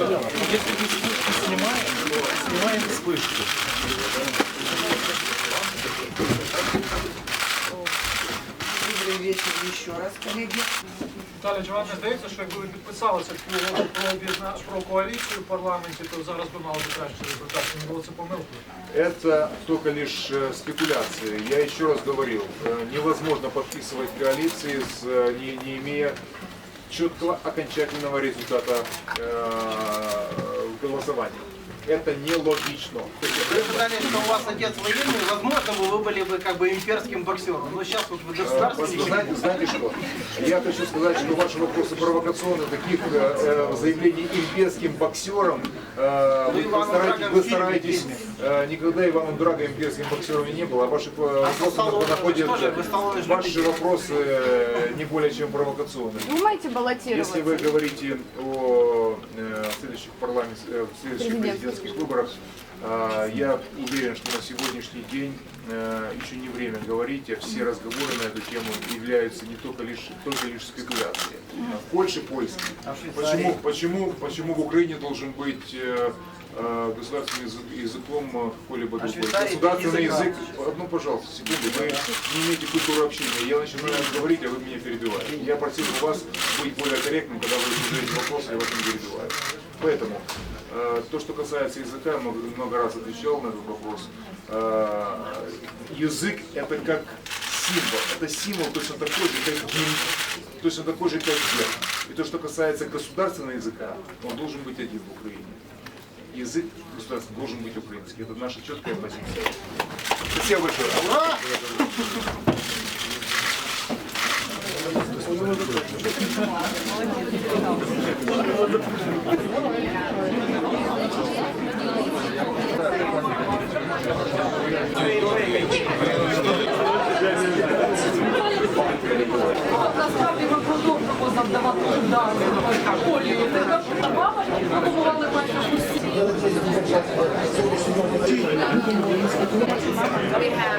Если мы вспышки снимаем, то снимаем вспышки. Добрый вечер еще раз, коллеги. Віталій, чи вам не здається, що якби ви підписалися цю угоду про об'єдна про коаліцію в парламенті, то зараз би мали би кращий результат. Не було це помилкою. Это только лишь э, спекуляции. Я еще раз говорил, э, невозможно подписывать коалиции, с, э, не, не имея четкого окончательного результата э, голосования. Это нелогично. Вы сказали, что у вас отец военный, возможно, вы были бы как бы имперским боксером. Но сейчас вот вы Э, государственный. Знаете, знаете что? Я хочу сказать, что ваши вопросы провокационны. Таких э, э, заявлений имперским боксером э, вы, Драгом вы в фильме стараетесь э, никогда Иваном Драго имперским боксером не было. А ваши э, вопросы Сталлоне, находят, вы вы ваши вопросы э, не более чем провокационные. Думаете Если баллотироваться? вы говорите о э, парламент, э, следующих Президентских. выборах, э, я уверен, что на сегодняшний день э, еще не время говорить, а все разговоры на эту тему являются не только лишь, только лишь спекуляцией. В Польше польский. Почему, почему, почему в Украине должен быть э, государственным язык- языком э, какой-либо другой? Швейцарии Государственный язык Одну, пожалуйста, секунду. Вы не имеете культуры общения. Я начинаю говорить, а вы меня перебиваете. Я просил бы вас быть более корректным, когда вы задаете вопросы, я вас не перебиваю. Поэтому, э, то, что касается языка, я много, раз отвечал на этот вопрос. Э, язык это как символ. Это символ точно такой же, как гимн, точно такой же, как герб. И то, что касается государственного языка, он должен быть один в Украине. Язык государственный должен быть украинский. Это наша четкая позиция. Спасибо большое. Ура! Насправді ми продовжуємо завдавати удари We have